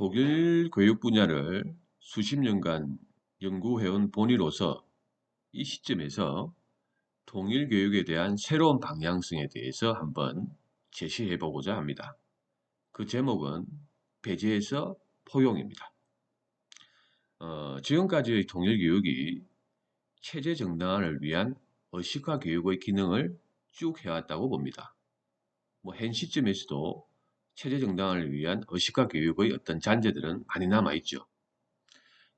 독일 교육 분야를 수십 년간 연구해온 본의로서 이 시점에서 통일 교육에 대한 새로운 방향성에 대해서 한번 제시해 보고자 합니다. 그 제목은 배제에서 포용입니다. 어, 지금까지의 통일 교육이 체제 정당화를 위한 의식화 교육의 기능을 쭉 해왔다고 봅니다. 뭐 현 시점에서도 체제 정당화를 위한 의식화 교육의 어떤 잔재들은 많이 남아있죠.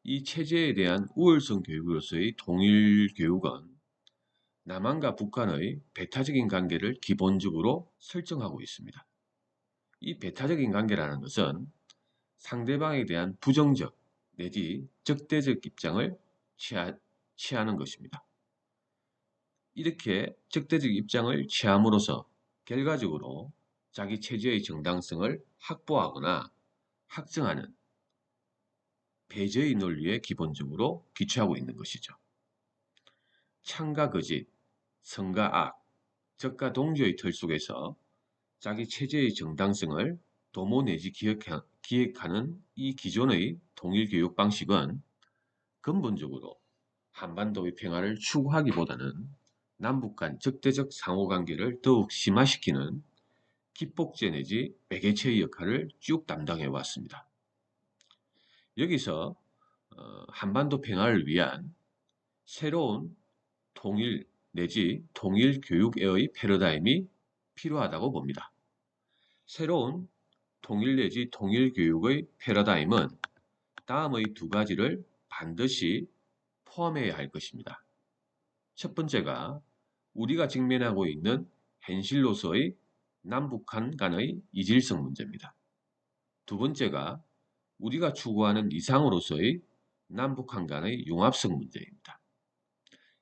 이 체제에 대한 우월성 교육으로서의 통일 교육은 남한과 북한의 배타적인 관계를 기본적으로 설정하고 있습니다. 이 배타적인 관계라는 것은 상대방에 대한 부정적 내지 적대적 입장을 취하, 취하는 것입니다. 이렇게 적대적 입장을 취함으로써 결과적으로 자기 체제의 정당성을 확보하거나 확증하는 배제의 논리에 기본적으로 기초하고 있는 것이죠. 창과 거짓, 성과 악, 적과 동조의 틀 속에서 자기 체제의 정당성을 도모 내지 기획하는 이 기존의 동일 교육 방식은 근본적으로 한반도의 평화를 추구하기보다는 남북 간 적대적 상호관계를 더욱 심화시키는 기폭제 내지 매개체의 역할을 쭉 담당해 왔습니다. 여기서 어, 한반도 평화를 위한 새로운 통일 내지 통일 교육의 패러다임이 필요하다고 봅니다. 새로운 통일 내지 통일 교육의 패러다임은 다음의 두 가지를 반드시 포함해야 할 것입니다. 첫 번째가 우리가 직면하고 있는 현실로서의 남북한 간의 이질성 문제입니다. 두 번째가 우리가 추구하는 이상으로서의 남북한 간의 융합성 문제입니다.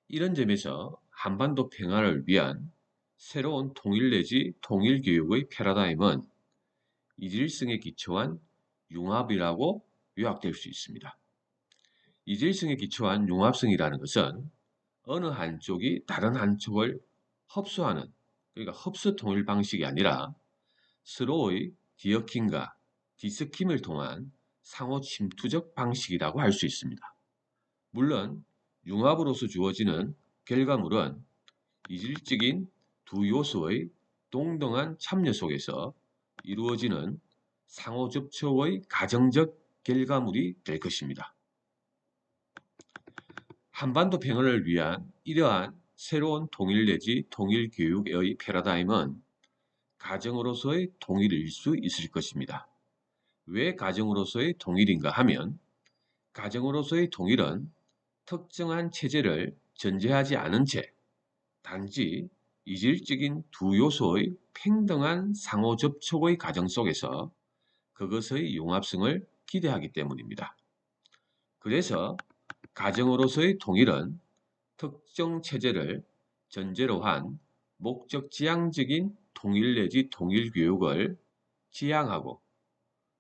이런 점에서 한반도 평화를 위한 새로운 통일 내지 통일 교육의 패러다임은 이질성에 기초한 융합이라고 요약될 수 있습니다. 이질성에 기초한 융합성이라는 것은 어느 한쪽이 다른 한쪽을 흡수하는 그러니까 흡수 통일 방식이 아니라 서로의 디어킹과 디스킴을 통한 상호 침투적 방식이라고 할 수 있습니다. 물론 융합으로서 주어지는 결과물은 이질적인 두 요소의 동등한 참여 속에서 이루어지는 상호 접촉의 가정적 결과물이 될 것입니다. 한반도 평화를 위한 이러한 새로운 통일 내지 통일 교육의 패러다임은 가정으로서의 통일일 수 있을 것입니다. 왜 가정으로서의 통일인가 하면 가정으로서의 통일은 특정한 체제를 전제하지 않은 채 단지 이질적인 두 요소의 평등한 상호 접촉의 과정 속에서 그것의 융합성을 기대하기 때문입니다. 그래서 가정으로서의 통일은 특정 체제를 전제로 한 목적 지향적인 통일 내지 통일 교육을 지향하고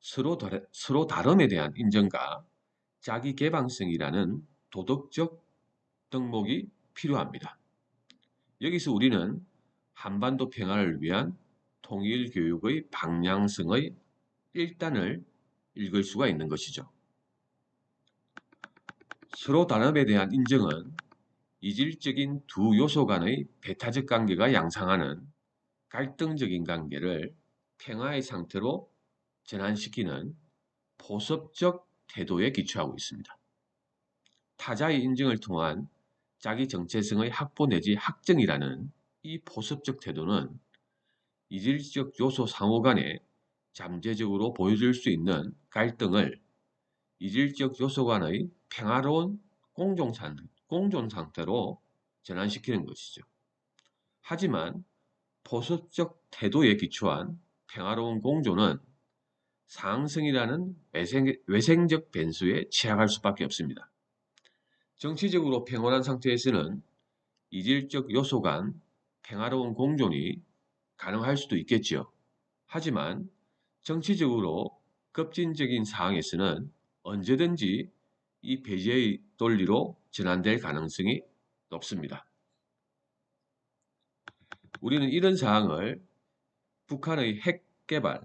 서로, 다르, 서로 다름에 대한 인정과 자기 개방성이라는 도덕적 덕목이 필요합니다. 여기서 우리는 한반도 평화를 위한 통일 교육의 방향성의 일단을 읽을 수가 있는 것이죠. 서로 다름에 대한 인정은 이질적인 두 요소 간의 배타적 관계가 양상하는 갈등적인 관계를 평화의 상태로 전환시키는 보섭적 태도에 기초하고 있습니다. 타자의 인증을 통한 자기 정체성의 확보 내지 확정이라는 이 보섭적 태도는 이질적 요소 상호 간에 잠재적으로 보여줄 수 있는 갈등을 이질적 요소 간의 평화로운 공존상, 공존 상태로 전환시키는 것이죠. 하지만 보수적 태도에 기초한 평화로운 공존은 상승이라는 외생, 적 변수에 취약할 수밖에 없습니다. 정치적으로 평온한 상태에서는 이질적 요소 간 평화로운 공존이 가능할 수도 있겠지요. 하지만 정치적으로 급진적인 상황에서는 언제든지 이 배제의 논리로 전환될 가능성이 높습니다. 우리는 이런 사항을 북한의 핵 개발,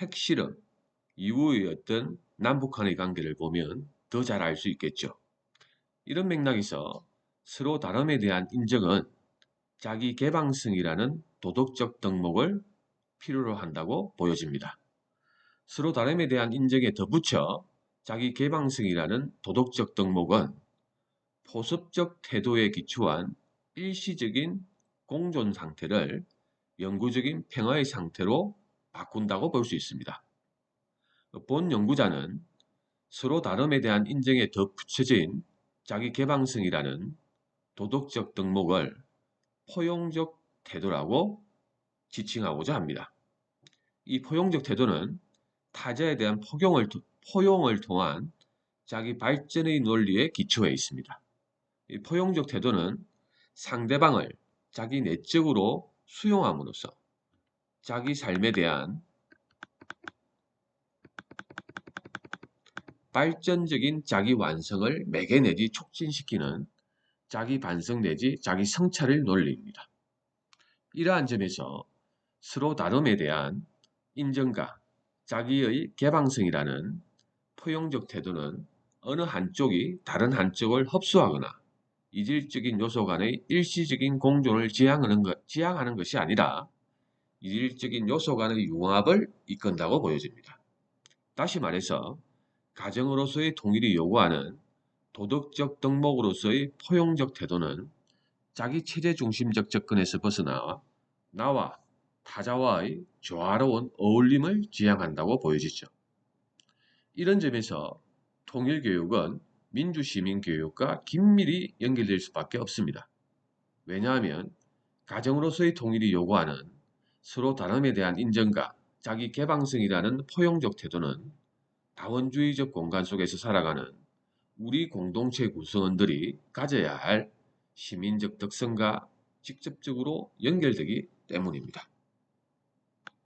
핵 실험, 이후의 어떤 남북한의 관계를 보면 더 잘 알 수 있겠죠. 이런 맥락에서 서로 다름에 대한 인정은 자기 개방성이라는 도덕적 덕목을 필요로 한다고 보여집니다. 서로 다름에 대한 인정에 덧붙여 자기 개방성이라는 도덕적 덕목은 포섭적 태도에 기초한 일시적인 공존 상태를 영구적인 평화의 상태로 바꾼다고 볼 수 있습니다. 본 연구자는 서로 다름에 대한 인정에 덧붙여진 자기 개방성이라는 도덕적 덕목을 포용적 태도라고 지칭하고자 합니다. 이 포용적 태도는 타자에 대한 포용을, 포용을 통한 자기 발전의 논리에 기초해 있습니다. 이 포용적 태도는 상대방을 자기 내적으로 수용함으로써 자기 삶에 대한 발전적인 자기 완성을 매개 내지 촉진시키는 자기 반성 내지 자기 성찰의 논리입니다. 이러한 점에서 서로 다름에 대한 인정과 자기의 개방성이라는 포용적 태도는 어느 한쪽이 다른 한쪽을 흡수하거나 이질적인 요소 간의 일시적인 공존을 지향하는, 것, 지향하는 것이 아니라 이질적인 요소 간의 융합을 이끈다고 보여집니다. 다시 말해서 가정으로서의 통일이 요구하는 도덕적 덕목으로서의 포용적 태도는 자기 체제 중심적 접근에서 벗어나 나와 타자와의 조화로운 어울림을 지향한다고 보여지죠. 이런 점에서 통일교육은 민주시민교육과 긴밀히 연결될 수밖에 없습니다. 왜냐하면 가정으로서의 통일이 요구하는 서로 다름에 대한 인정과 자기 개방성이라는 포용적 태도는 다원주의적 공간 속에서 살아가는 우리 공동체 구성원들이 가져야 할 시민적 특성과 직접적으로 연결되기 때문입니다.